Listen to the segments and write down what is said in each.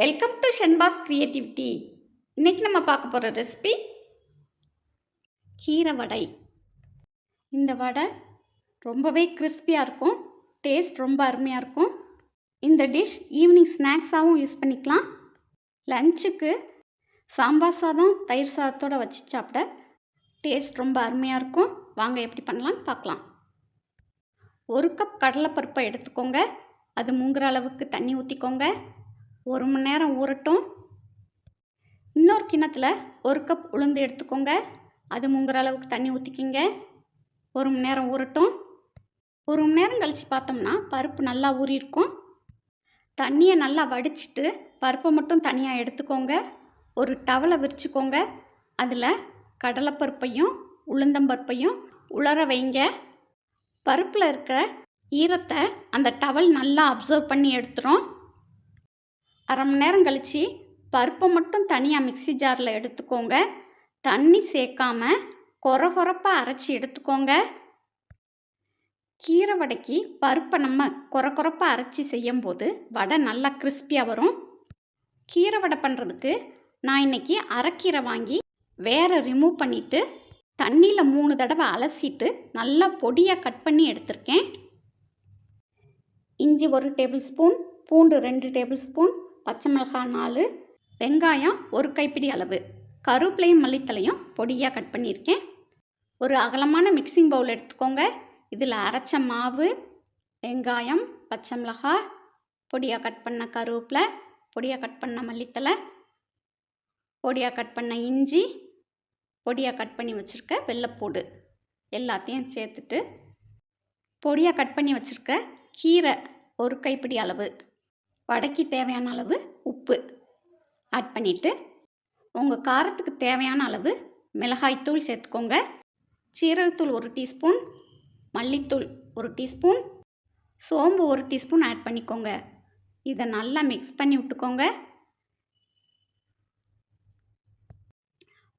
Welcome to Shenba's creativity இன்றைக்கி நம்ம பார்க்க போகிற ரெசிபி கீரை வடை. இந்த வடை ரொம்பவே கிறிஸ்பியாக இருக்கும். டேஸ்ட் ரொம்ப அருமையாக இருக்கும். இந்த டிஷ் ஈவினிங் ஸ்நாக்ஸாகவும் யூஸ் பண்ணிக்கலாம். லஞ்சுக்கு சாம்பார் சாதம் தயிர் சாதத்தோடு வச்சு சாப்பிட டேஸ்ட் ரொம்ப அருமையாக இருக்கும். வாங்க எப்படி பண்ணலாம்னு பார்க்கலாம். ஒரு கப் கடலைப்பருப்பை எடுத்துக்கோங்க. அது மூங்குற அளவுக்கு தண்ணி ஊற்றிக்கோங்க ஒரு மணி நேரம் ஊறட்டும். இன்னொரு கிண்ணத்தில் ஒரு கப் உளுந்து எடுத்துக்கோங்க. அது முங்குற அளவுக்கு தண்ணி ஊற்றிக்கிங்க ஒரு மணி நேரம் ஊறட்டும். ஒரு மணி நேரம் கழித்து பார்த்தோம்னா பருப்பு நல்லா ஊறியிருக்கும். தண்ணியை நல்லா வடிச்சிட்டு பருப்பை மட்டும் தனியாக எடுத்துக்கோங்க. ஒரு டவலை விரிச்சுக்கோங்க. அதில் கடலைப்பருப்பையும் உளுந்தம்பருப்பையும் உலர வைங்க. பருப்பில் இருக்கிற ஈரத்தை அந்த டவல் நல்லா அப்சர்வ் பண்ணி எடுத்துரும். அரை மணி நேரம் கழித்து பருப்பை மட்டும் தனியாக மிக்ஸி ஜாரில் எடுத்துக்கோங்க. தண்ணி சேர்க்காம கொர கொரப்பாக அரைச்சி எடுத்துக்கோங்க. கீரை வடைக்கு பருப்பை நம்ம கொர கொரப்பாக அரைச்சி செய்யும்போது வடை நல்லா கிறிஸ்பியாக வரும். கீரை வடை பண்ணுறதுக்கு நான் இன்னைக்கு அரைக்கீரை வாங்கி வேற ரிமூவ் பண்ணிவிட்டு தண்ணியில் மூணு தடவை அலசிட்டு நல்லா பொடியாக கட் பண்ணி எடுத்திருக்கேன். இஞ்சி ஒரு டேபிள் ஸ்பூன் பூண்டு ரெண்டு டேபிள் ஸ்பூன் பச்சை மிளகாய் நாலு வெங்காயம் ஒரு கைப்பிடி அளவு. கருவேப்பிலையும் மல்லித்தலையும் பொடியாக கட் பண்ணியிருக்கேன். ஒரு அகலமான மிக்சிங் பவுல் எடுத்துக்கோங்க. இதில் அரைச்ச மாவு வெங்காயம் பச்சை மிளகாய் பொடியாக கட் பண்ண கருவேப்பிலை பொடியாக கட் பண்ண மல்லித்தலை பொடியாக கட் பண்ண இஞ்சி பொடியாக கட் பண்ணி வச்சுருக்க வெள்ளைப்பூடு எல்லாத்தையும் சேர்த்துட்டு பொடியாக கட் பண்ணி வச்சுருக்க கீரை ஒரு கைப்பிடி அளவு. வடைக்கு தேவையான அளவு உப்பு. ஆட் பண்ணிவிட்டு உங்கள் காரத்துக்கு தேவையான அளவு மிளகாய்த்தூள் சேர்த்துக்கோங்க. சீரகத்தூள் ஒரு டீஸ்பூன் மல்லித்தூள் ஒரு டீஸ்பூன் சோம்பு ஒரு டீஸ்பூன் ஆட் பண்ணிக்கோங்க. இதை நல்லா மிக்ஸ் பண்ணி விட்டுக்கோங்க.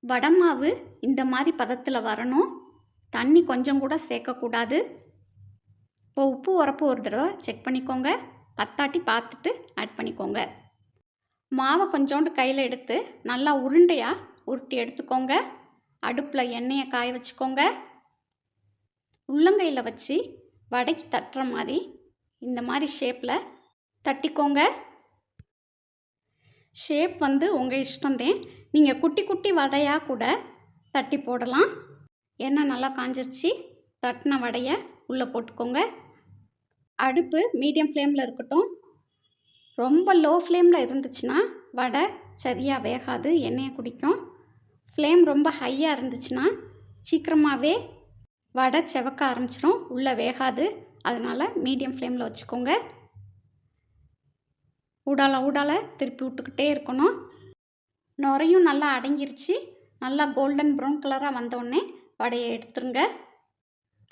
வடமாவு இந்த மாதிரி பதத்தில் வரணும். தண்ணி கொஞ்சம் கூட சேர்க்கக்கூடாது. இப்போ உப்பு உரப்பு ஒரு தடவை செக் பண்ணிக்கோங்க. பத்தாட்டி பார்த்துட்டு ஆட் பண்ணிக்கோங்க. மாவை கொஞ்சோண்டு கையில் எடுத்து நல்லா உருண்டையாக உருட்டி எடுத்துக்கோங்க. அடுப்பில் எண்ணெயை காய வச்சுக்கோங்க. உள்ளங்கையில் வச்சு வடைக்கு தட்டுற மாதிரி இந்த மாதிரி ஷேப்பில் தட்டிக்கோங்க. ஷேப் வந்து உங்கள் இஷ்டம்தான். நீங்கள் குட்டி குட்டி வடையாக கூட தட்டி போடலாம். எண்ணெய் நல்லா காஞ்சிருச்சு. தட்டின வடையை உள்ளே போட்டுக்கோங்க. அடுப்பு மீடியம் ஃப்ளேமில் இருக்கட்டும். ரொம்ப லோ ஃப்ளேமில் இருந்துச்சுன்னா வடை சரியாக வேகாது எண்ணெயை குடிக்கும். ஃப்ளேம் ரொம்ப ஹையாக இருந்துச்சுன்னா சீக்கிரமாகவே வடை செவக்க ஆரம்பிச்சிடும் உள்ளே வேகாது. அதனால் மீடியம் ஃப்ளேமில் வச்சுக்கோங்க. ஊடால ஊடால திருப்பி விட்டுக்கிட்டே இருக்கணும். நுரையும் நல்லா அடங்கிருச்சு. நல்லா கோல்டன் ப்ரௌன் கலராக வந்தோடனே வடையை எடுத்துருங்க.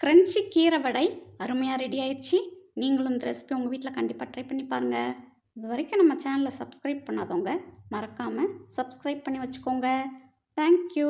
கிரன்ச்சி கீரை வடை அருமையாக ரெடி ஆயிடுச்சு நீங்களும் இந்த ரெசிபி உங்கள் வீட்டில் கண்டிப்பாக ட்ரை பண்ணி பாருங்கள் இது வரைக்கும் நம்ம சேனலை சப்ஸ்கிரைப் பண்ணாதவங்க மறக்காமல் சப்ஸ்கிரைப் பண்ணி வச்சுக்கோங்க. தேங்க்யூ